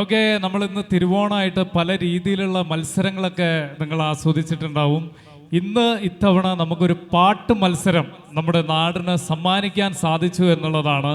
Okay നമ്മൾ ഇന്ന് തിരുവോണമായിട്ട് പല രീതിയിലുള്ള മത്സരങ്ങളൊക്കെ നിങ്ങൾ ആസ്വദിച്ചിട്ടുണ്ടാവും. ഇന്ന് ഇത്തവണ നമുക്കൊരു പാട്ട് മത്സരം നമ്മുടെ നാടിന് സമ്മാനിക്കാൻ സാധിച്ചു എന്നുള്ളതാണ്.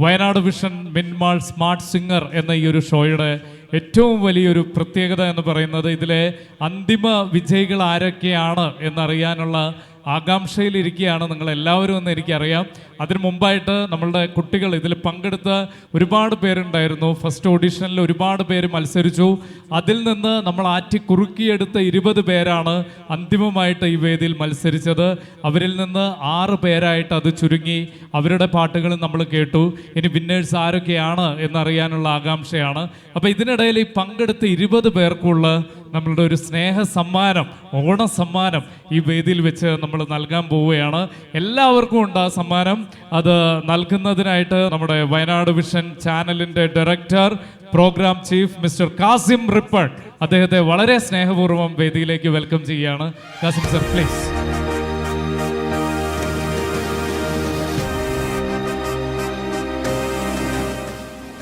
Wayanad vision mint mall smart singer എന്ന ഈ ഒരു ഷോയുടെ ഏറ്റവും വലിയൊരു പ്രത്യേകത എന്ന് പറയുന്നത് ഇതിലെ അന്തിമ വിജയികൾ ആരൊക്കെയാണ് എന്നറിയാനുള്ള ആകാംക്ഷയിലിരിക്കുകയാണ്. നിങ്ങൾ എല്ലാവരും എന്ന് എനിക്കറിയാം. അതിനു മുമ്പായിട്ട് നമ്മളുടെ കുട്ടികൾ ഇതിൽ പങ്കെടുത്ത ഒരുപാട് പേരുണ്ടായിരുന്നു. ഫസ്റ്റ് ഓഡിഷനിൽ ഒരുപാട് പേര് മത്സരിച്ചു. അതിൽ നിന്ന് നമ്മൾ ആറ്റി കുറുക്കിയെടുത്ത ഇരുപത് പേരാണ് അന്തിമമായിട്ട് ഈ വേദിയിൽ മത്സരിച്ചത്. അവരിൽ നിന്ന് ആറ് പേരായിട്ട് അത് ചുരുങ്ങി അവരുടെ പാട്ടുകൾ നമ്മൾ കേട്ടു. ഇനി വിന്നേഴ്സ് ആരൊക്കെയാണ് എന്നറിയാനുള്ള ആകാംക്ഷയാണ്. അപ്പോൾ ഇതിനിടയിൽ ഈ പങ്കെടുത്ത ഇരുപത് പേർക്കുള്ള നമ്മളുടെ ഒരു സ്നേഹ സമ്മാനം ഓണ സമ്മാനം ഈ വേദിയിൽ വെച്ച് നമ്മൾ നൽകാൻ പോവുകയാണ്. എല്ലാവർക്കും ഉണ്ട് ആ സമ്മാനം. അത് നൽകുന്നതിനായിട്ട് നമ്മുടെ വയനാട് വിഷൻ ചാനലിന്റെ director programme chief mister Kasim Rippon അദ്ദേഹത്തെ വളരെ സ്നേഹപൂർവം വേദിയിലേക്ക് വെൽക്കം ചെയ്യുകയാണ്. Kasim sir please.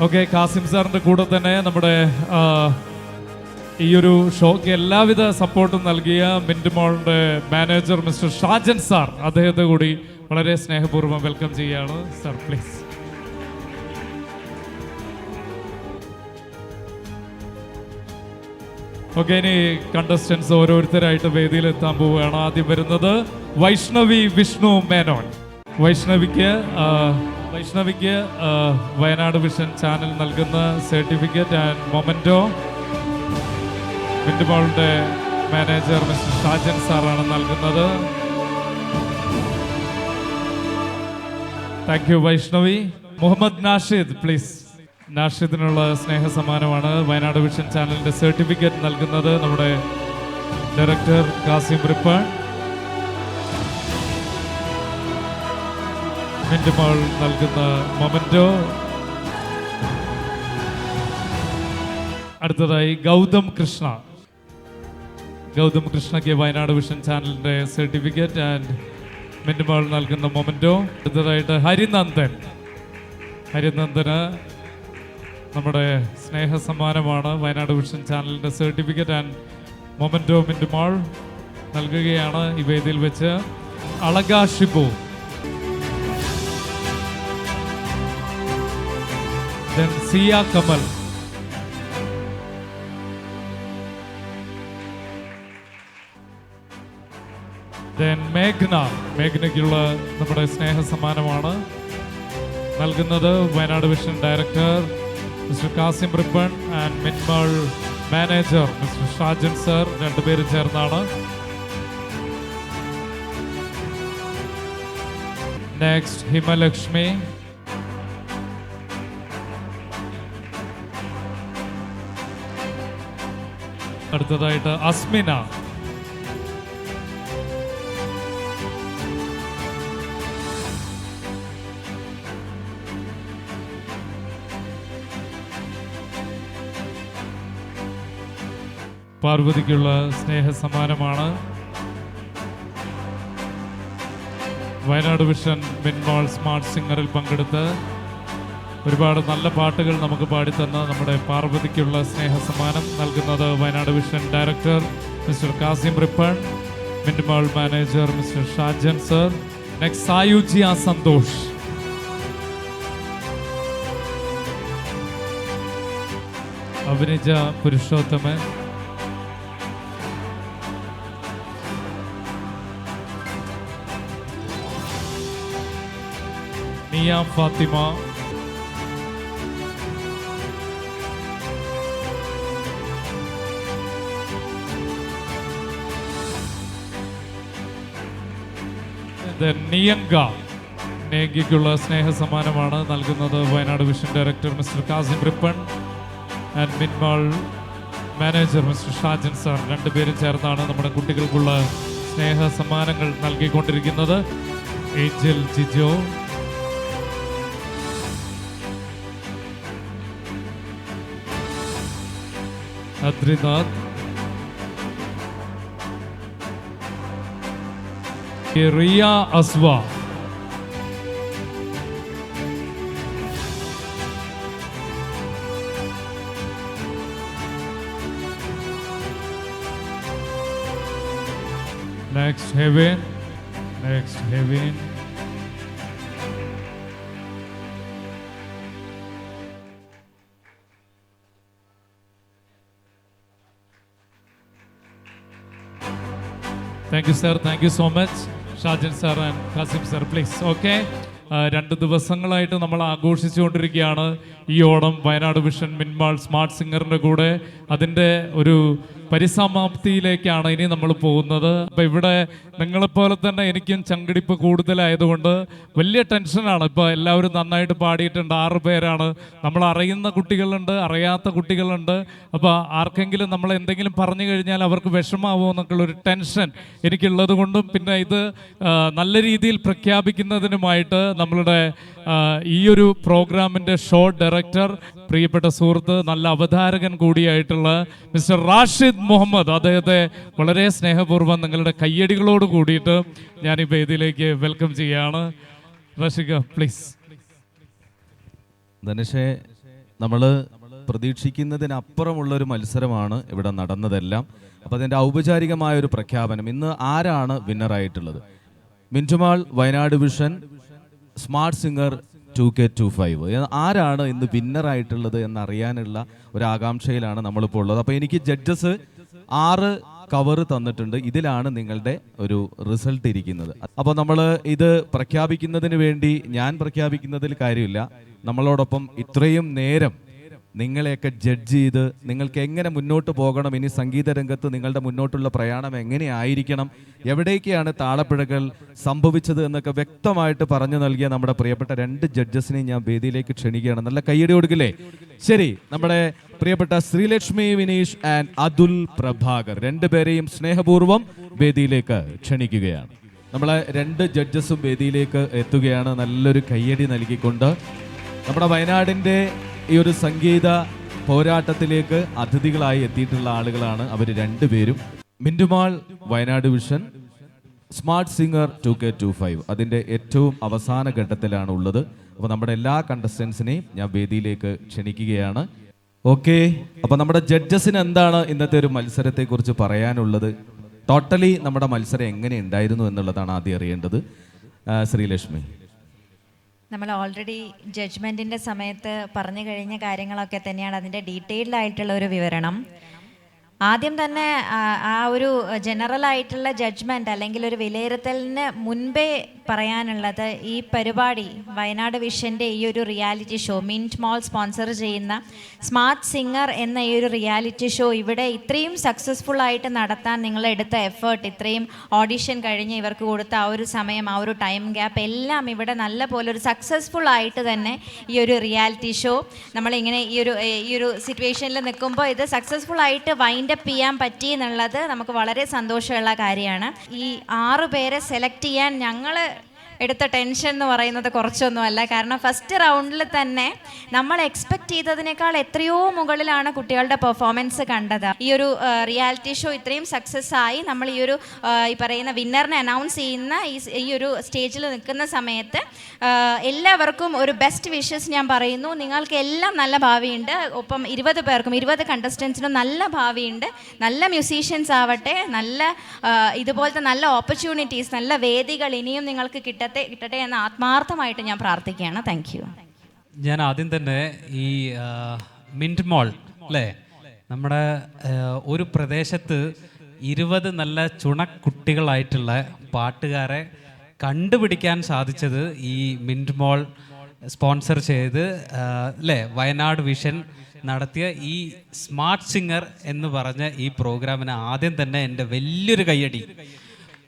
Okay Kasim സാറിന്റെ കൂടെ തന്നെ നമ്മുടെ ഈ ഒരു ഷോക്ക് എല്ലാവിധ സപ്പോർട്ടും നൽകിയ mint manager mister Shajan sir അദ്ദേഹത്തെ കൂടി വളരെ സ്നേഹപൂർവം വെൽക്കം ചെയ്യുകയാണ്. സാർ പ്ലീസ് ഓക്കെ ഇനി കണ്ടസ്റ്റൻസ് ഓരോരുത്തരായിട്ട് വേദിയിൽ എത്താൻ പോവുകയാണ് ആദ്യം വരുന്നത് വൈഷ്ണവി വിഷ്ണു മേനോൻ. വൈഷ്ണവിക്ക് വൈഷ്ണവിക്ക് വയനാട് വിഷൻ ചാനൽ നൽകുന്ന സർട്ടിഫിക്കറ്റ് ആൻഡ് മൊമെന്റോ വിൻഡുമോളിന്റെ മാനേജർ മിസ്റ്റർ ഷാജൻ സാറാണ് നൽകുന്നത്. Thank you Vaishnavi Muhammad Nashid please നാഷിദിനുള്ള സ്നേഹ സമ്മാനമാണ് വയനാട് വിഷൻ ചാനലിന്റെ സർട്ടിഫിക്കറ്റ് നൽകുന്നത് നമ്മുടെ ഡയറക്ടർ കാസിം റിപ്പൺ മിന്റുമോൾ നൽകുന്ന മൊമെന്റോ. അടുത്തതായി ഗൗതം കൃഷ്ണ. ഗൗതം കൃഷ്ണയ്ക്ക് വയനാട് വിഷൻ ചാനലിന്റെ സർട്ടിഫിക്കറ്റ് ആൻഡ് മിന്റുമോൾ നൽകുന്ന മൊമെന്റോ. അടുത്തതായിട്ട് ഹരിനന്ദൻ. ഹരിനന്ദന് നമ്മുടെ സ്നേഹ സമ്മാനമാണ് വയനാട് വിഷൻ ചാനലിന്റെ certificate and memento mint mall നൽകുകയാണ് ഈ വേദിയിൽ വെച്ച് അളക സിയ കമൽ. Then മേഘ്ന. മേഘ്നയ്ക്കുള്ള നമ്മുടെ സ്നേഹ സമ്മാനമാണ് നൽകുന്നത് Wayanad vision director mister Kasim Ripon and മിൻമൾ manager mister Shajan sir രണ്ടുപേരും ചേർന്നാണ്. നെക്സ്റ്റ് ഹിമലക്ഷ്മി. അടുത്തതായിട്ട് അസ്മിന. പാർവതിക്കുള്ള സ്നേഹ സമ്മാനമാണ് വയനാട് വിഷൻ മിൻമോൾ സ്മാർട്ട് സിംഗറിൽ പങ്കെടുത്ത് ഒരുപാട് നല്ല പാട്ടുകൾ നമുക്ക് പാടിത്തന്ന നമ്മുടെ പാർവതിക്കുള്ള സ്നേഹ സമ്മാനം നൽകുന്നത് Wayanad vision director mister Kasim Rippon mint mall manager mister Shajan sir next Sayujya Santhosh. Abhinaja Purushothaman Niya Fathima Niyanka നേഗിക്കുള്ള സ്നേഹ സമ്മാനമാണ് നൽകുന്നത് Wayanad vision director mister Kasim Rippon and mint mall manager mister Shajan sir രണ്ടുപേരും ചേർന്നാണ് നമ്മുടെ കുട്ടികൾക്കുള്ള സ്നേഹ സമ്മാനങ്ങൾ നൽകിക്കൊണ്ടിരിക്കുന്നത്. Angel Jijo Adrinath Riya Aswa next Heaven next Heaven thank you sir thank you so much Shajan sir and Khasim sir please okay രണ്ട് ദിവസങ്ങളായിട്ട് നമ്മൾ ആഘോഷിച്ചുകൊണ്ടിരിക്കുകയാണ്. ഈ Onam Wayanad vision mint mall smart സിംഗറിന്റെ കൂടെ. അതിന്റെ ഒരു പരിസമാപ്തിയിലേക്കാണ് ഇനി നമ്മൾ പോകുന്നത്. അപ്പോൾ ഇവിടെ നിങ്ങളെപ്പോലെ തന്നെ എനിക്കും ചങ്കിടിപ്പ് കൂടുതലായതുകൊണ്ട് വലിയ ടെൻഷനാണ് ഇപ്പോൾ എല്ലാവരും നന്നായിട്ട് പാടിയിട്ടുണ്ട്. ആറ് പേരാണ്. നമ്മൾ അറിയുന്ന കുട്ടികളുണ്ട് അറിയാത്ത കുട്ടികളുണ്ട്. അപ്പോൾ ആർക്കെങ്കിലും നമ്മൾ എന്തെങ്കിലും പറഞ്ഞു കഴിഞ്ഞാൽ അവർക്ക് വിഷമാവോ എന്നൊക്കെയുള്ള ഒരു ടെൻഷൻ എനിക്കുള്ളത് കൊണ്ടും പിന്നെ ഇത് നല്ല രീതിയിൽ പ്രഖ്യാപിക്കുന്നതിനുമായിട്ട് നമ്മളുടെ ഈ ഒരു പ്രോഗ്രാമിന്റെ ഷോ ഡയറക്ടർ പ്രിയപ്പെട്ട സുഹൃത്ത് നല്ല അവതാരകൻ കൂടിയായിട്ടുള്ള മിസ്റ്റർ റാഷിദ് മുഹമ്മദ് അദ്ദേഹത്തെ വളരെ സ്നേഹപൂർവം നിങ്ങളുടെ കയ്യടികളോട് കൂടിയിട്ട് ഞാൻ ഈ വേദിയിലേക്ക് വെൽക്കം ചെയ്യാണ് റഷിക പ്ലീസ് ധനുഷേ നമ്മൾ പ്രതീക്ഷിക്കുന്നതിനപ്പുറമുള്ള ഒരു മത്സരമാണ് ഇവിടെ നടന്നതെല്ലാം. അപ്പോൾ അതിന്റെ ഔപചാരികമായ ഒരു പ്രഖ്യാപനം. ഇന്ന് ആരാണ് വിന്നറായിട്ടുള്ളത്? Mint mall Wayanad vision smart singer two K two five ആരാണ് ഇന്ന് വിന്നറായിട്ടുള്ളത് എന്നറിയാനുള്ള ഒരു ആകാംക്ഷയിലാണ് നമ്മളിപ്പോൾ ഉള്ളത്. അപ്പോൾ എനിക്ക് ജഡ്ജസ് ആറ് കവർ തന്നിട്ടുണ്ട്. ഇതിലാണ് നിങ്ങളുടെ ഒരു റിസൾട്ട് ഇരിക്കുന്നത്. അപ്പോൾ നമ്മൾ ഇത് പ്രഖ്യാപിക്കുന്നതിന് വേണ്ടി ഞാൻ പ്രഖ്യാപിക്കുന്നതിൽ കാര്യമില്ല. നമ്മളോടൊപ്പം ഇത്രയും നേരം നിങ്ങളെയൊക്കെ ജഡ്ജ് ചെയ്ത് നിങ്ങൾക്ക് എങ്ങനെ മുന്നോട്ട് പോകണം ഇനി സംഗീത രംഗത്ത് നിങ്ങളുടെ മുന്നോട്ടുള്ള പ്രയാണം എങ്ങനെയായിരിക്കണം എവിടേക്കാണ് താളപ്പിഴകൾ സംഭവിച്ചത് എന്നൊക്കെ വ്യക്തമായിട്ട് പറഞ്ഞു നൽകിയ നമ്മുടെ പ്രിയപ്പെട്ട രണ്ട് ജഡ്ജസിനെയും ഞാൻ വേദിയിലേക്ക് ക്ഷണിക്കുകയാണ്. നല്ല കയ്യടി കൊടുക്കില്ലേ? ശരി നമ്മുടെ പ്രിയപ്പെട്ട ശ്രീലക്ഷ്മി വിനീഷ് ആൻഡ് അതുൽ പ്രഭാകർ രണ്ടുപേരെയും സ്നേഹപൂർവം വേദിയിലേക്ക് ക്ഷണിക്കുകയാണ്. നമ്മളെ രണ്ട് ജഡ്ജസും വേദിയിലേക്ക് എത്തുകയാണ്. നല്ലൊരു കയ്യടി നൽകിക്കൊണ്ട് നമ്മുടെ വയനാടിന്റെ ഈ ഒരു സംഗീത പോരാട്ടത്തിലേക്ക് അതിഥികളായി എത്തിയിട്ടുള്ള ആളുകളാണ് അവർ രണ്ടുപേരും. Mint mall Wayanad vision smart singer two K two five. അതിന്റെ ഏറ്റവും അവസാന ഘട്ടത്തിലാണ് ഉള്ളത്. അപ്പോൾ നമ്മുടെ എല്ലാ കണ്ടസ്റ്റൻസിനെയും ഞാൻ വേദിയിലേക്ക് ക്ഷണിക്കുകയാണ്. ഓക്കെ അപ്പോൾ നമ്മുടെ ജഡ്ജസിന് എന്താണ് ഇന്നത്തെ ഒരു മത്സരത്തെക്കുറിച്ച് പറയാനുള്ളത്? ടോട്ടലി നമ്മുടെ മത്സരം എങ്ങനെ ഉണ്ടായിരുന്നു എന്നുള്ളതാണ് ആദ്യം അറിയേണ്ടത്. ശ്രീലക്ഷ്മി. നമ്മൾ ഓൾറെഡി ജഡ്ജ്മെന്റിന്റെ സമയത്ത് പറഞ്ഞു കഴിഞ്ഞ കാര്യങ്ങളൊക്കെ തന്നെയാണ് അതിന്റെ ഡീറ്റെയിൽഡ് ആയിട്ടുള്ള ഒരു വിവരണം. ആദ്യം തന്നെ ആ, ഒരു ജനറൽ ആയിട്ടുള്ള ജഡ്ജ്മെന്റ് അല്ലെങ്കിൽ ഒരു വിലയിരുത്തലിന് മുൻപേ പറയാനുള്ളത് ഈ പരിപാടി വയനാട് വിഷന്റെ ഈ ഒരു reality show mint mall sponsor ചെയ്യുന്ന സ്മാർട്ട് സിംഗർ എന്ന ഈ ഒരു റിയാലിറ്റി ഷോ ഇവിടെ ഇത്രയും സക്സസ്ഫുൾ ആയിട്ട് നടത്താൻ നിങ്ങൾ എടുത്ത എഫേർട്ട് ഇത്രയും ഓഡിഷൻ കഴിഞ്ഞ് ഇവർക്ക് കൊടുത്ത ആ ഒരു സമയം ആ ഒരു ടൈം ഗ്യാപ്പ് എല്ലാം ഇവിടെ നല്ല പോലെ ഒരു സക്സസ്ഫുൾ ആയിട്ട് തന്നെ ഈ ഒരു റിയാലിറ്റി ഷോ നമ്മളിങ്ങനെ ഈ ഒരു ഈ ഒരു സിറ്റുവേഷനിൽ നിൽക്കുമ്പോൾ ഇത് സക്സസ്ഫുൾ ആയിട്ട് വൈൻഡ് അപ്പ് ചെയ്യാൻ പറ്റി എന്നുള്ളത് നമുക്ക് വളരെ സന്തോഷമുള്ള കാര്യമാണ്. ഈ ആറ് പേരെ സെലക്ട് ചെയ്യാൻ ഞങ്ങൾ എടുത്ത ടെൻഷൻ എന്ന് പറയുന്നത് കുറച്ചൊന്നുമല്ല. കാരണം ഫസ്റ്റ് റൗണ്ടിൽ തന്നെ നമ്മൾ എക്സ്പെക്ട് ചെയ്തതിനേക്കാൾ എത്രയോ മുകളിലാണ് കുട്ടികളുടെ പെർഫോമൻസ് കണ്ടത്. ഈ ഒരു റിയാലിറ്റി ഷോ ഇത്രയും സക്സസ് ആയി നമ്മൾ ഈ ഒരു ഈ പറയുന്ന വിന്നറിനെ അനൗൺസ് ചെയ്യുന്ന ഈ ഒരു സ്റ്റേജിൽ നിൽക്കുന്ന സമയത്ത് എല്ലാവർക്കും ഒരു ബെസ്റ്റ് വിഷസ് ഞാൻ പറയുന്നു. നിങ്ങൾക്ക് എല്ലാം നല്ല ഭാവിയുണ്ട്. ഒപ്പം ഇരുപത് പേർക്കും ഇരുപത് കണ്ടസ്റ്റൻസിനും നല്ല ഭാവിയുണ്ട്. നല്ല മ്യൂസീഷ്യൻസ് ആവട്ടെ നല്ല ഇതുപോലത്തെ നല്ല ഓപ്പർച്യൂണിറ്റീസ് നല്ല വേദികൾ ഇനിയും നിങ്ങൾക്ക് കിട്ടത്തെ കിട്ടട്ടെ എന്ന് ആത്മാർത്ഥമായിട്ട് ഞാൻ പ്രാർത്ഥിക്കുകയാണ്. താങ്ക് യു ഞാൻ ആദ്യം തന്നെ ഈ മിന്റ് മോൾ അല്ലേ? നമ്മുടെ ഒരു പ്രദേശത്ത് ഇരുപത് നല്ല ചുണക്കുട്ടികളായിട്ടുള്ള പാട്ടുകാരെ കണ്ടുപിടിക്കാൻ സാധിച്ചത് ഈ മിന്റ് മോൾ സ്പോൺസർ ചെയ്ത് അല്ലേ? വയനാട് വിഷൻ നടത്തിയ ഈ സ്മാർട്ട് സിംഗർ എന്ന് പറഞ്ഞ ഈ പ്രോഗ്രാമിന് ആദ്യം തന്നെ എന്റെ വലിയൊരു കയ്യടി.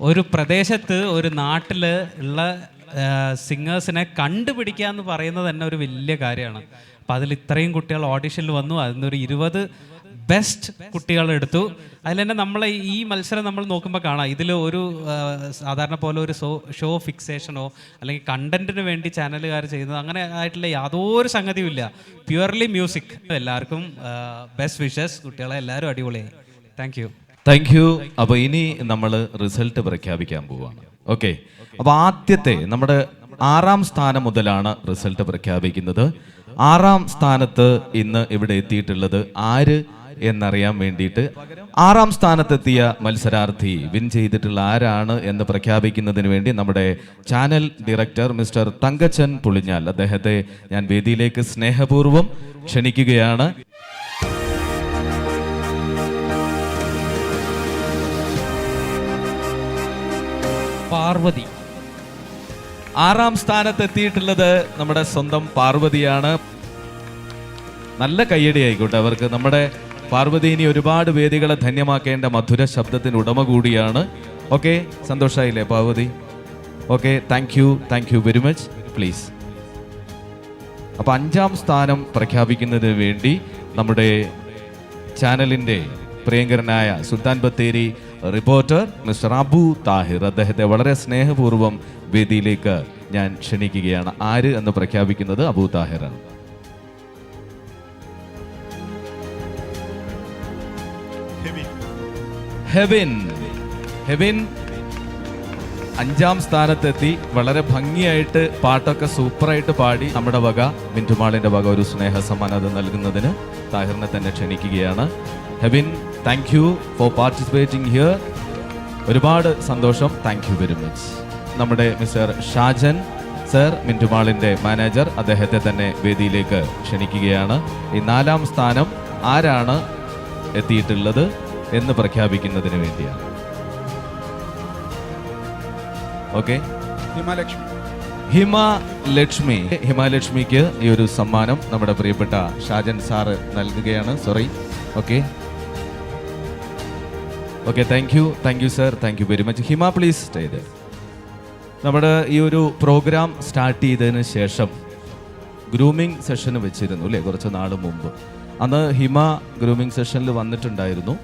ഒരു പ്രദേശത്ത് ഒരു നാട്ടിൽ ഉള്ള സിംഗേഴ്സിനെ കണ്ടുപിടിക്കുക എന്ന് പറയുന്നത് തന്നെ ഒരു വലിയ കാര്യമാണ്. അപ്പം അതിൽ ഇത്രയും കുട്ടികൾ ഓഡിഷനിൽ വന്നു. അതിനൊരു ഇരുപത് ബെസ്റ്റ് കുട്ടികൾ എടുത്തു. അതിൽ തന്നെ നമ്മൾ ഈ മത്സരം നമ്മൾ നോക്കുമ്പോൾ കാണാം. ഇതിൽ ഒരു സാധാരണ പോലെ ഒരു ഷോ ഷോ ഫിക്സേഷനോ അല്ലെങ്കിൽ കണ്ടന്റിന് വേണ്ടി ചാനലുകാർ ചെയ്യുന്നത് അങ്ങനെ ആയിട്ടുള്ള യാതൊരു സംഗതിയും ഇല്ല. പ്യുവർലി മ്യൂസിക് എല്ലാവർക്കും ബെസ്റ്റ് വിഷസ് കുട്ടികളെ എല്ലാവരും അടിപൊളിയായി. താങ്ക് താങ്ക് യു അപ്പൊ ഇനി നമ്മൾ റിസൾട്ട് പ്രഖ്യാപിക്കാൻ പോവാണ്. ഓക്കെ അപ്പൊ ആദ്യത്തെ നമ്മുടെ ആറാം സ്ഥാനം മുതലാണ് റിസൾട്ട് പ്രഖ്യാപിക്കുന്നത്. ആറാം സ്ഥാനത്ത് ഇന്ന് ഇവിടെ എത്തിയിട്ടുള്ളത് ആര് എന്നറിയാൻ വേണ്ടിയിട്ട് ആറാം സ്ഥാനത്തെത്തിയ മത്സരാർത്ഥി വിൻ ചെയ്തിട്ടുള്ള ആരാണ് എന്ന് പ്രഖ്യാപിക്കുന്നതിന് വേണ്ടി നമ്മുടെ channel director mister Thankachan Pulinjal അദ്ദേഹത്തെ ഞാൻ വേദിയിലേക്ക് സ്നേഹപൂർവം ക്ഷണിക്കുകയാണ്. പാർവതി. ആറാം സ്ഥാനത്ത് എത്തിയിട്ടുള്ളത് നമ്മുടെ സ്വന്തം പാർവതിയാണ്. നല്ല കയ്യടി ആയിക്കോട്ടെ അവർക്ക്. നമ്മുടെ പാർവതി ഇനി ഒരുപാട് വേദികളെ ധന്യമാക്കേണ്ട മധുര ശബ്ദത്തിന് ഉടമ കൂടിയാണ്. ഓക്കെ സന്തോഷമായില്ലേ Parvathi? Okay thank you thank you very much please അപ്പൊ അഞ്ചാം സ്ഥാനം പ്രഖ്യാപിക്കുന്നതിന് വേണ്ടി നമ്മുടെ ചാനലിന്റെ പ്രിയങ്കരനായ സുൽത്താൻ ബത്തേരി റിപ്പോർട്ടർ മിസ്റ്റർ അബു താഹിർ. അദ്ദേഹത്തെ വളരെ സ്നേഹപൂർവം വേദിയിലേക്ക് ഞാൻ ക്ഷണിക്കുകയാണ്. ആര് എന്ന് പ്രഖ്യാപിക്കുന്നത് അബു താഹിറാണ്. ഹെവിൻ. ഹെവിൻ. അഞ്ചാം സ്ഥാനത്തെത്തി. വളരെ ഭംഗിയായിട്ട് പാട്ടൊക്കെ സൂപ്പറായിട്ട് പാടി നമ്മുടെ വക മിന്റുമാളിന്റെ വക ഒരു സ്നേഹ സമ്മാനം അത് നൽകുന്നതിന് താഹിറിനെ തന്നെ ക്ഷണിക്കുകയാണ്. Heaven thank you for participating here ഒരുപാട് സന്തോഷം. താങ്ക് യു വെരി മച്ച് നമ്മുടെ മിസ്റ്റർ ഷാജൻ സർ മിന്റുമാളിന്റെ മാനേജർ അദ്ദേഹത്തെ തന്നെ വേദിയിലേക്ക് ക്ഷണിക്കുകയാണ്. ഈ നാലാം സ്ഥാനം ആരാണ് എത്തിയിട്ടുള്ളത് എന്ന് പ്രഖ്യാപിക്കുന്നതിന് വേണ്ടിയാണ്. ഓക്കെ ഹിമലക്ഷ്മി. ഹിമ ലക്ഷ്മി ഹിമലക്ഷ്മിക്ക് ഈ ഒരു സമ്മാനം നമ്മുടെ പ്രിയപ്പെട്ട ഷാജൻ സാറ് നൽകുകയാണ്. Sorry okay okay thank you thank you sir thank you very much Hima please stay നമ്മുടെ ഈ ഒരു പ്രോഗ്രാം സ്റ്റാർട്ട് ചെയ്തതിന് ശേഷം ഗ്രൂമിംഗ് സെഷന് വെച്ചിരുന്നു അല്ലേ? കുറച്ച് നാൾ മുമ്പ്. അന്ന് ഹിമ ഗ്രൂമിംഗ് സെഷനിൽ വന്നിട്ടുണ്ടായിരുന്നു.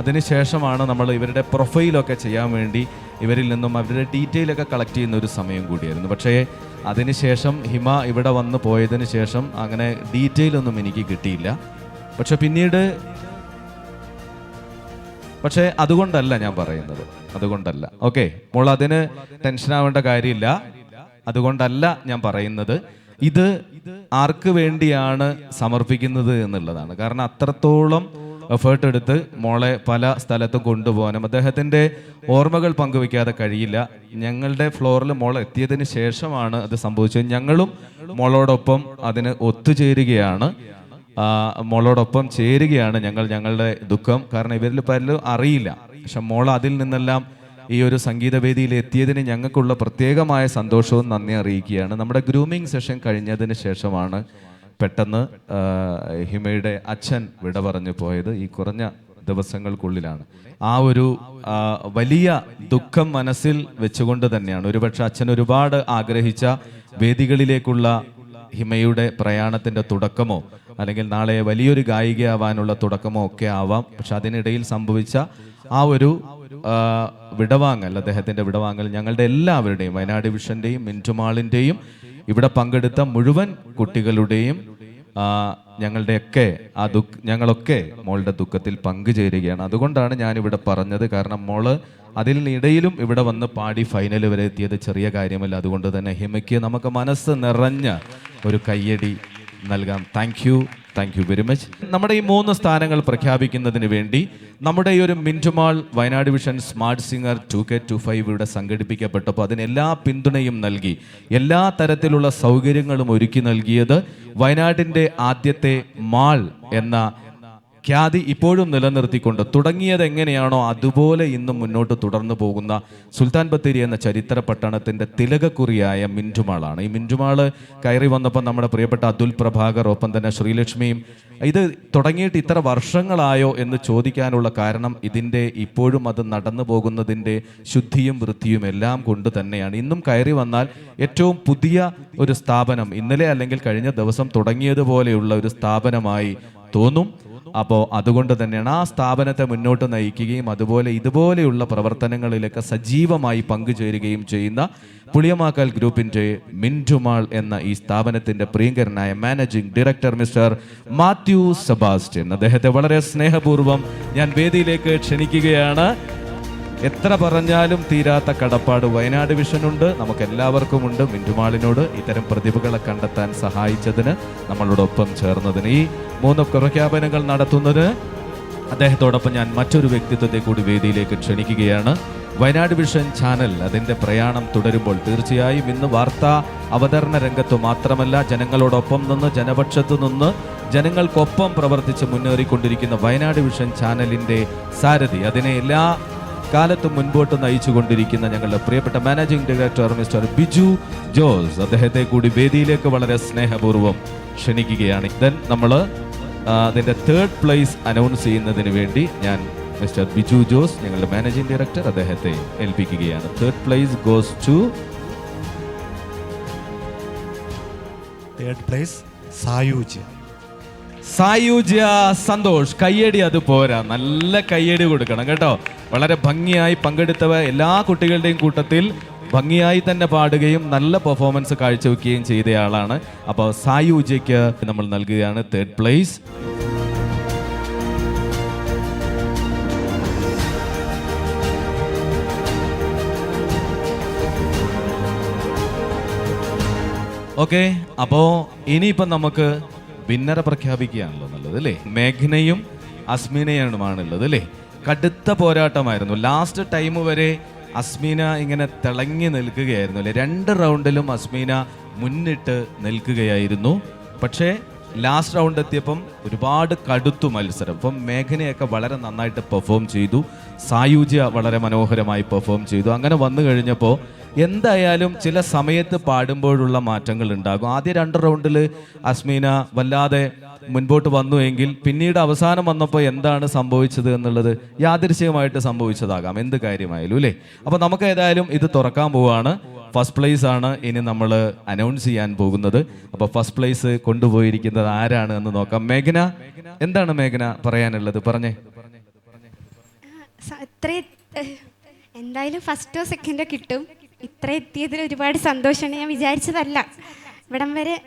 അതിനുശേഷമാണ് നമ്മൾ ഇവരുടെ പ്രൊഫൈലൊക്കെ ചെയ്യാൻ വേണ്ടി ഇവരിൽ നിന്നും അവരുടെ ഡീറ്റെയിലൊക്കെ കളക്ട് ചെയ്യുന്ന ഒരു സമയം കൂടിയായിരുന്നു. പക്ഷേ അതിനുശേഷം ഹിമ ഇവിടെ വന്ന് പോയതിന് ശേഷം അങ്ങനെ ഡീറ്റെയിൽ ഒന്നും എനിക്ക് കിട്ടിയില്ല. പക്ഷെ പിന്നീട് പക്ഷേ അതുകൊണ്ടല്ല ഞാൻ പറയുന്നത്. അതുകൊണ്ടല്ല. ഓക്കെ മോൾ അതിന് ടെൻഷൻ ആവേണ്ട കാര്യമില്ല. അതുകൊണ്ടല്ല ഞാൻ പറയുന്നത്. ഇത് ആർക്ക് വേണ്ടിയാണ് സമർപ്പിക്കുന്നത് എന്നുള്ളതാണ്. കാരണം അത്രത്തോളം എഫേർട്ട് എടുത്ത് മോളെ പല സ്ഥലത്തും കൊണ്ടുപോകാനും അദ്ദേഹത്തിന്റെ ഓർമ്മകൾ പങ്കുവെക്കാതെ കഴിയില്ല. ഞങ്ങളുടെ ഫ്ലോറിൽ മോൾ എത്തിയതിന് ശേഷമാണ് അത് സംഭവിച്ചത്. ഞങ്ങളും മോളോടൊപ്പം അതിന് ഒത്തുചേരുകയാണ്. മോളോടൊപ്പം ചേരുകയാണ് ഞങ്ങൾ ഞങ്ങളുടെ ദുഃഖം. കാരണം ഇവരിൽ പലരും അറിയില്ല. പക്ഷെ മോൾ അതിൽ നിന്നെല്ലാം ഈ ഒരു സംഗീതവേദിയിൽ എത്തിയതിന് ഞങ്ങൾക്കുള്ള പ്രത്യേകമായ സന്തോഷവും നന്ദി അറിയിക്കുകയാണ്. നമ്മുടെ ഗ്രൂമിംഗ് സെഷൻ കഴിഞ്ഞതിന് ശേഷമാണ് പെട്ടെന്ന് ഹിമയുടെ അച്ഛൻ വിട പറഞ്ഞു പോയത് ഈ കുറഞ്ഞ ദിവസങ്ങൾക്കുള്ളിലാണ്. ആ ഒരു വലിയ ദുഃഖം മനസ്സിൽ വെച്ചുകൊണ്ട് തന്നെയാണ്. ഒരുപക്ഷെ അച്ഛൻ ഒരുപാട് ആഗ്രഹിച്ച വേദികളിലേക്കുള്ള ഹിമയുടെ പ്രയാണത്തിന്റെ തുടക്കമോ അല്ലെങ്കിൽ നാളെ വലിയൊരു ഗായികയാവാനുള്ള തുടക്കമോ ഒക്കെ ആവാം. പക്ഷെ അതിനിടയിൽ സംഭവിച്ച ആ ഒരു വിടവാങ്ങൽ അദ്ദേഹത്തിന്റെ വിടവാങ്ങൽ ഞങ്ങളുടെ എല്ലാവരുടെയും വയനാട് ഡിവിഷന്റെയും മിന്റുമാളിന്റെയും ഇവിടെ പങ്കെടുത്ത മുഴുവൻ കുട്ടികളുടെയും ഞങ്ങളുടെയൊക്കെ ആ ദുഃഖ ഞങ്ങളൊക്കെ മോളുടെ ദുഃഖത്തിൽ പങ്കുചേരുകയാണ്. അതുകൊണ്ടാണ് ഞാനിവിടെ പറഞ്ഞത്. കാരണം മോൾ അതിനിടയിലും ഇവിടെ വന്ന് പാടി ഫൈനൽ വരെ എത്തിയത് ചെറിയ കാര്യമല്ല. അതുകൊണ്ട് തന്നെ ഹിമയ്ക്ക് നമുക്ക് മനസ്സ് നിറഞ്ഞ ഒരു കയ്യടി നൽകാം. Thank you thank you very much നമ്മുടെ ഈ മൂന്ന് സ്ഥാനങ്ങൾ പ്രഖ്യാപിക്കുന്നതിന് വേണ്ടി നമ്മുടെ ഈ ഒരു mint mall Wayanad vision smart singer two K two five ഇവിടെ സംഘടിപ്പിക്കപ്പെട്ടപ്പോൾ അതിന് എല്ലാ പിന്തുണയും നൽകി എല്ലാ തരത്തിലുള്ള സൗകര്യങ്ങളും ഒരുക്കി നൽകിയത് വയനാടിന്റെ ആദ്യത്തെ മാൾ എന്ന ഖ്യാതി ഇപ്പോഴും നിലനിർത്തിക്കൊണ്ട് തുടങ്ങിയത് എങ്ങനെയാണോ അതുപോലെ ഇന്നും മുന്നോട്ട് തുടർന്നു പോകുന്ന സുൽത്താൻ ബത്തേരി എന്ന ചരിത്ര പട്ടണത്തിന്റെ തിലകക്കുറിയായ മിന്റുമാളാണ്. ഈ മിന്റുമാൾ കയറി വന്നപ്പോൾ നമ്മുടെ പ്രിയപ്പെട്ട അതുൽ പ്രഭാകർ ഒപ്പം തന്നെ ശ്രീലക്ഷ്മിയും ഇത് തുടങ്ങിയിട്ട് ഇത്ര വർഷങ്ങളായോ എന്ന് ചോദിക്കാനുള്ള കാരണം ഇതിന്റെ ഇപ്പോഴും അത് നടന്നു പോകുന്നതിന്റെ ശുദ്ധിയും വൃത്തിയും എല്ലാം കൊണ്ട് തന്നെയാണ്. ഇന്നും കയറി വന്നാൽ ഏറ്റവും പുതിയ ഒരു സ്ഥാപനം ഇന്നലെ അല്ലെങ്കിൽ കഴിഞ്ഞ ദിവസം തുടങ്ങിയതുപോലെയുള്ള ഒരു സ്ഥാപനമായി തോന്നും. അപ്പോൾ അതുകൊണ്ട് തന്നെയാണ് ആ സ്ഥാപനത്തെ മുന്നോട്ട് നയിക്കുകയും അതുപോലെ ഇതുപോലെയുള്ള പ്രവർത്തനങ്ങളിലൊക്കെ സജീവമായി പങ്കുചേരുകയും ചെയ്യുന്ന പുളിയമാക്കൽ ഗ്രൂപ്പിന്റെ മിന്റുമാൾ എന്ന ഈ സ്ഥാപനത്തിന്റെ പ്രിയങ്കരനായ managing director mister Mathew Sebastian. അദ്ദേഹത്തെ വളരെ സ്നേഹപൂർവം ഞാൻ വേദിയിലേക്ക് ക്ഷണിക്കുകയാണ്. എത്ര പറഞ്ഞാലും തീരാത്ത കടപ്പാട് വയനാട് വിഷനുണ്ട് നമുക്ക് എല്ലാവർക്കും ഉണ്ട്. മിന്റുമാളിനോട് ഇത്തരം പ്രതിഭകളെ കണ്ടെത്താൻ സഹായിച്ചതിന് നമ്മളോടൊപ്പം ചേർന്നതിന്. ഈ മൂന്ന് പ്രഖ്യാപനങ്ങൾ നടത്തുന്നത് അദ്ദേഹത്തോടൊപ്പം ഞാൻ മറ്റൊരു വ്യക്തിത്വത്തെ കൂടി വേദിയിലേക്ക് ക്ഷണിക്കുകയാണ്. വയനാട് വിഷൻ ചാനൽ അതിന്റെ പ്രയാണം തുടരുമ്പോൾ തീർച്ചയായും ഇന്ന് വാർത്താ അവതരണ രംഗത്ത് മാത്രമല്ല ജനങ്ങളോടൊപ്പം നിന്ന് ജനപക്ഷത്തു നിന്ന് ജനങ്ങൾക്കൊപ്പം പ്രവർത്തിച്ച് മുന്നേറിക്കൊണ്ടിരിക്കുന്ന വയനാട് വിഷൻ ചാനലിന്റെ സാരഥി. അതിനെ എല്ലാ കാലത്തും മുൻപോട്ട് നയിച്ചുകൊണ്ടിരിക്കുന്ന ഞങ്ങളുടെ പ്രിയപ്പെട്ട managing director mister Biju Jose. അദ്ദേഹത്തെ കൂടി വേദിയിലേക്ക് വളരെ സ്നേഹപൂർവം ക്ഷണിക്കുകയാണ്. ദെൻ നമ്മൾ അതിന്റെ തേർഡ് പ്ലേസ് അനൗൺസ് ചെയ്യുന്നതിന് വേണ്ടി ഞാൻ മിസ്റ്റർ ബിജു ജോസ് ഞങ്ങളുടെ മാനേജിംഗ് ഡയറക്ടർ അദ്ദേഹത്തെ ഏൽപ്പിക്കുകയാണ്. Third place goes to third place Sayujya Sayujya Santhosh കയ്യടി അത് പോരാ. നല്ല കയ്യടി കൊടുക്കണം കേട്ടോ. വളരെ ഭംഗിയായി പങ്കെടുത്തവ എല്ലാ കുട്ടികളുടെയും കൂട്ടത്തിൽ ഭംഗിയായി തന്നെ പാടുകയും നല്ല പെർഫോമൻസ് കാഴ്ചവെക്കുകയും ചെയ്തയാളാണ്. അപ്പോൾ സായുജ്യക്ക് നമ്മൾ നൽകുകയാണ് തേർഡ് പ്ലേസ് ഓക്കെ അപ്പോ ഇനിയിപ്പം നമുക്ക് വിന്നറെ പ്രഖ്യാപിക്കുകയാണല്ലോ നല്ലത് അല്ലേ? മേഘ്നയും അസ്മീനയുമാണുള്ളത് അല്ലേ? കടുത്ത പോരാട്ടമായിരുന്നു. ലാസ്റ്റ് ടൈം വരെ അസ്മീന ഇങ്ങനെ തിളങ്ങി നിൽക്കുകയായിരുന്നു അല്ലേ? രണ്ട് റൗണ്ടിലും അസ്മീന മുന്നിട്ട് നിൽക്കുകയായിരുന്നു. പക്ഷേ ലാസ്റ്റ് റൗണ്ട് എത്തിയപ്പം ഒരുപാട് കടുത്തു മത്സരം. അപ്പം മേഘനയൊക്കെ വളരെ നന്നായിട്ട് പെർഫോം ചെയ്തു. സായുജ്യ വളരെ മനോഹരമായി പെർഫോം ചെയ്തു. അങ്ങനെ വന്നു കഴിഞ്ഞപ്പോൾ എന്തായാലും ചില സമയത്ത് പാടുമ്പോഴുള്ള മാറ്റങ്ങൾ ഉണ്ടാകും. ആദ്യ രണ്ട് റൗണ്ടിൽ അസ്മീന വല്ലാതെ മുൻപോട്ട് വന്നു എങ്കിൽ പിന്നീട് അവസാനം വന്നപ്പോൾ എന്താണ് സംഭവിച്ചത് എന്നുള്ളത് യാദൃശ്യമായിട്ട് സംഭവിച്ചതാകാം. എന്ത് കാര്യമായാലും അല്ലേ? അപ്പോൾ നമുക്ക് ഏതായാലും ഇത് തുറക്കാൻ പോവുകയാണ് ഫസ്റ്റ് പ്ലേസ് ആണ് ഇനി നമ്മൾ അനൗൺസ് ചെയ്യാൻ പോകുന്നത്. അപ്പോൾ ഫസ്റ്റ് പ്ലേസ് കൊണ്ടുപോയിരിക്കുന്നത് ആരാണ് എന്ന് നോക്കാം. മേഘന എന്താണ് മേഘന പറയാനുള്ളത്? പറഞ്ഞേ. എന്തായാലും ഫസ്റ്റോ സെക്കൻഡോ കിട്ടും. ഇത്ര എത്തിയതിൽ ഒരുപാട് സന്തോഷമാണ്. ഞാൻ വിചാരിച്ചതല്ല. ഇവിടം വരെ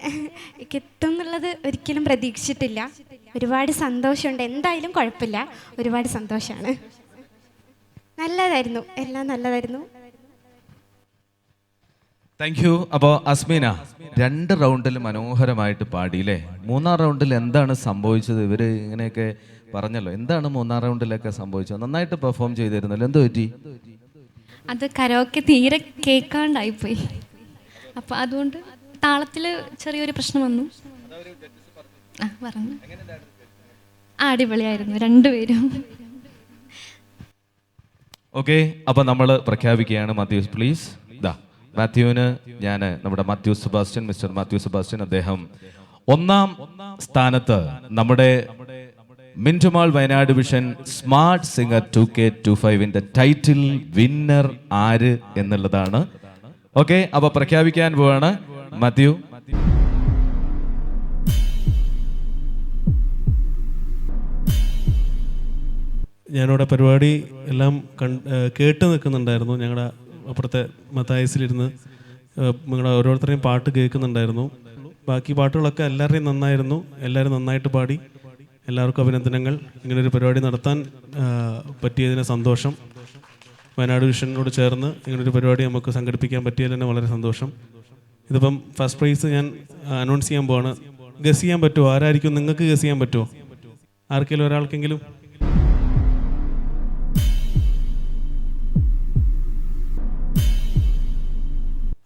എത്തും എന്നുള്ളത് ഒരിക്കലും പ്രതീക്ഷിച്ചിട്ടില്ല. ഒരുപാട് സന്തോഷമുണ്ട്. എന്തായാലും കുഴപ്പമില്ല. ഒരുപാട് സന്തോഷമാണ്. നല്ലതായിരുന്നു. എല്ലാം നല്ലതായിരുന്നു. താങ്ക് യു അപ്പോൾ അസ്മീന രണ്ട് റൗണ്ടിൽ മനോഹരമായിട്ട് പാടി അല്ലേ മൂന്നാം റൗണ്ടിൽ എന്താണ് സംഭവിച്ചത്? ഇവർ ഇങ്ങനെയൊക്കെ പറഞ്ഞല്ലോ. എന്താണ് മൂന്നാം റൗണ്ടിലൊക്കെ സംഭവിച്ചത്? നന്നായിട്ട് പെർഫോം ചെയ്തിരുന്നല്ലോ. എന്തോ പറ്റി അത് കരോക്കെ തീരെ കേൾക്കാണ്ടായിപ്പോയി അപ്പം അതുകൊണ്ട് താളത്തിൽ ചെറിയൊരു പ്രശ്നം വന്നു. ആ പറഞ്ഞു. ആ അടിപൊളിയായിരുന്നു രണ്ടുപേരും. ഓക്കെ അപ്പോൾ നമ്മൾ പ്രഖ്യാപിക്കുകയാണ് മാത്യൂസ് പ്ലീസ്. ദാ മാത്യുവിന് ഞാൻ നമ്മുടെ മാത്യു സെബാസ്റ്റ്യൻ മിസ്റ്റർ മാത്യു സെബാസ്റ്റ്യൻ അദ്ദേഹം ഒന്നാം സ്ഥാനത്ത് നമ്മുടെ mint mall Wayanad vision smart singer two K two ഫൈവിന്റെ title winner ആര് എന്നുള്ളതാണ്. ഓക്കെ അപ്പൊ പ്രഖ്യാപിക്കാൻ പോവാണ് മാത്യു. ഞാനിവിടെ പരിപാടി എല്ലാം കേട്ട് നിൽക്കുന്നുണ്ടായിരുന്നു ഞങ്ങളുടെ അപ്പുറത്തെ മത്തായസിലിരുന്ന്. നിങ്ങളുടെ ഓരോരുത്തരെയും പാട്ട് കേൾക്കുന്നുണ്ടായിരുന്നു. ബാക്കി പാട്ടുകളൊക്കെ എല്ലാവരുടെയും നന്നായിരുന്നു. എല്ലാവരും നന്നായിട്ട് പാടി. എല്ലാവർക്കും അഭിനന്ദനങ്ങൾ. ഇങ്ങനൊരു പരിപാടി നടത്താൻ പറ്റിയതിന് സന്തോഷം. വയനാട് വിഷനോട് ചേർന്ന് ഇങ്ങനൊരു പരിപാടി നമുക്ക് സംഘടിപ്പിക്കാൻ പറ്റിയതിൽ തന്നെ വളരെ സന്തോഷം. ഇതിപ്പം ഫസ്റ്റ് പ്രൈസ് ഞാൻ അനൗൺസ് ചെയ്യാൻ പോവാണ്. ഗസ് ചെയ്യാൻ പറ്റുമോ? ആരായിരിക്കും? നിങ്ങൾക്ക് ഗസ് ചെയ്യാൻ പറ്റുമോ? ആർക്കെങ്കിലും ഒരാൾക്കെങ്കിലും?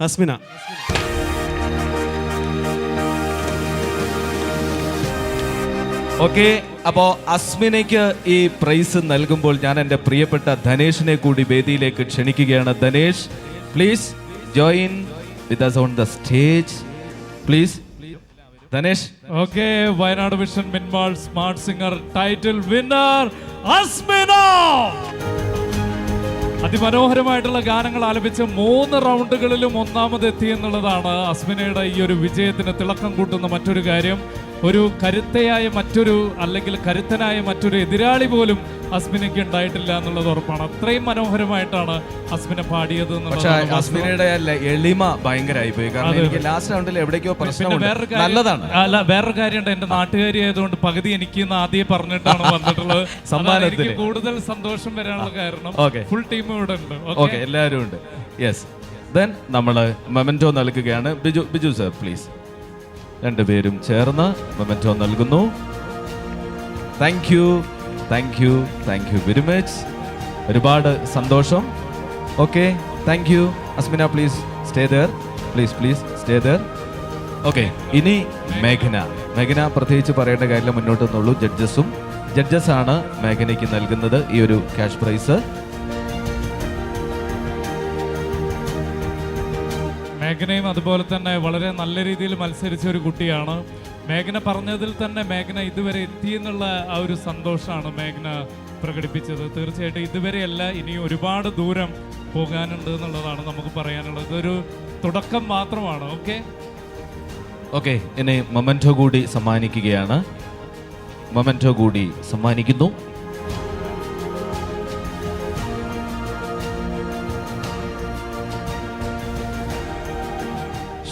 അസ്മിന. ഓക്കെ അപ്പോ അസ്മിനയ്ക്ക് ഈ പ്രൈസ് നൽകുമ്പോൾ ഞാൻ എന്റെ പ്രിയപ്പെട്ട ധനേഷിനെ കൂടി വേദിയിലേക്ക് ക്ഷണിക്കുകയാണ്. Dhanesh please join with on the stage please Dhanesh. Okay Wayanad vision mint mall smart singer title winner Asmina! അതിമനോഹരമായിട്ടുള്ള ഗാനങ്ങൾ ആലപിച്ച് മൂന്ന് റൗണ്ടുകളിലും ഒന്നാമതെത്തി എന്നുള്ളതാണ് അസ്മിനയുടെ ഈ ഒരു വിജയത്തിന് തിളക്കം കൂട്ടുന്ന മറ്റൊരു കാര്യം. ഒരു കരുത്തയായ മറ്റൊരു അല്ലെങ്കിൽ കരുത്തനായ മറ്റൊരു എതിരാളി പോലും അസ്മിനയ്ക്ക് ഉണ്ടായിട്ടില്ല എന്നുള്ളത് ഉറപ്പാണ്. അത്രയും മനോഹരമായിട്ടാണ് അസ്മിന പാടിയത് പക്ഷെ അസ്മിനയുടെ അല്ല എളിമ ഭയങ്കരമായി പോയി കാരണം എനിക്ക് ലാസ്റ്റ് റൗണ്ടിൽ എവിടേക്കോ പ്രശ്നമുണ്ട്. നല്ലതാണ്. അല്ല വേറൊരു കാര്യമുണ്ട് എന്റെ നാട്ടുകാരി ആയതുകൊണ്ട് പകുതി എനിക്ക് ഇന്ന് ആദ്യം പറഞ്ഞിട്ടാണ് വന്നിട്ടുള്ളത്. അതാണ് കൂടുതൽ സന്തോഷം വരാനുള്ള കാരണം. ഫുൾ ടീം ഇവിടെ ഉണ്ട്. ഓക്കെ എല്ലാവരും ഉണ്ട്. യെസ് ദെൻ നമ്മൾ മെമെന്റോ നൽകുകയാണ്. ബിജു ബിജു സർ പ്ലീസ് രണ്ടുപേരും ചേർന്ന് മൊമെന്റോ നൽകുന്നു. Thank you thank you thank you very much ഒരുപാട് സന്തോഷം. Okay thank U Asmina please stay there please please stay there okay ഇനി മേഘന. മേഘന പ്രത്യേകിച്ച് പറയേണ്ട കാര്യമില്ല മുന്നോട്ട് നിന്നുള്ളൂ ജഡ്ജസും ജഡ്ജസ് ആണ് മേഘനയ്ക്ക് നൽകുന്നത് ഈ ഒരു ക്യാഷ് പ്രൈസ് മേഘനയും അതുപോലെ തന്നെ വളരെ നല്ല രീതിയിൽ മത്സരിച്ച ഒരു കുട്ടിയാണ്. മേഘന പറഞ്ഞതിൽ തന്നെ മേഘന ഇതുവരെ എത്തിയെന്നുള്ള ആ ഒരു സന്തോഷമാണ് മേഘന പ്രകടിപ്പിച്ചത്. തീർച്ചയായിട്ടും ഇതുവരെയല്ല ഇനി ഒരുപാട് ദൂരം പോകാനുണ്ട് എന്നുള്ളതാണ് നമുക്ക് പറയാനുള്ളത്. ഇതൊരു തുടക്കം മാത്രമാണ് ഓക്കെ? ഓക്കെ ഇനി മൊമെന്റോ കൂടി സമ്മാനിക്കുകയാണ്. മൊമെന്റോ കൂടി സമ്മാനിക്കുന്നു.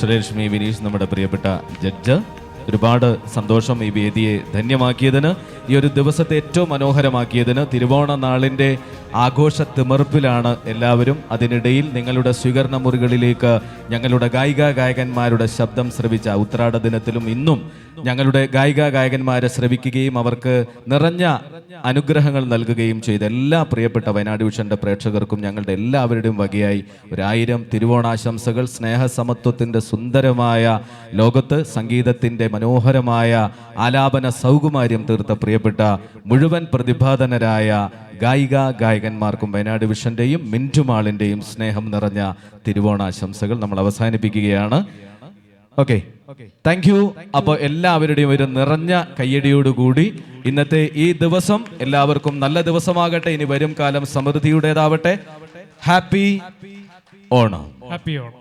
ശ്രീലക്ഷ്മി വിനീഷ് നമ്മുടെ പ്രിയപ്പെട്ട ജഡ്ജ്. ഒരുപാട് സന്തോഷം ഈ വേദിയെ ധന്യമാക്കിയതിന് ഈ ഒരു ദിവസത്തെ ഏറ്റവും മനോഹരമാക്കിയതിന് തിരുവോണ നാളിന്റെ ആഘോഷ തിമർപ്പിലാണ് എല്ലാവരും. അതിനിടയിൽ നിങ്ങളുടെ സ്വീകരണ മുറികളിലേക്ക് ഞങ്ങളുടെ ഗായിക ഗായകന്മാരുടെ ശബ്ദം ശ്രവിച്ച ഉത്രാട ദിനത്തിലും ഇന്നും ഞങ്ങളുടെ ഗായിക ഗായകന്മാരെ ശ്രവിക്കുകയും അവർക്ക് നിറഞ്ഞ അനുഗ്രഹങ്ങൾ നൽകുകയും ചെയ്ത എല്ലാ പ്രിയപ്പെട്ട വയനാട് വിഷന്റെ പ്രേക്ഷകർക്കും ഞങ്ങളുടെ എല്ലാവരുടെയും വകയായി ഒരായിരം തിരുവോണാശംസകൾ. സ്നേഹസമത്വത്തിന്റെ സുന്ദരമായ ലോകത്ത് സംഗീതത്തിന്റെ മനോഹരമായ ആലാപന സൗകുമാര്യം തീർത്ത പ്രിയപ്പെട്ട മുഴുവൻ പ്രതിഭാധനരായ ഗായിക ഗായകന്മാർക്കും വയനാട് വിഷന്റെയും മിന്റുമാളിന്റെയും സ്നേഹം നിറഞ്ഞ തിരുവോണാശംസകൾ നമ്മൾ അവസാനിപ്പിക്കുകയാണ്. ഓക്കെ താങ്ക് യു അപ്പോൾ എല്ലാവരുടെയും ഒരു നിറഞ്ഞ കയ്യടിയോടുകൂടി ഇന്നത്തെ ഈ ദിവസം എല്ലാവർക്കും നല്ല ദിവസമാകട്ടെ. ഇനി വരും കാലം സമൃദ്ധിയുടേതാവട്ടെ. ഹാപ്പി ഓണം. ഹാപ്പി ഓണം.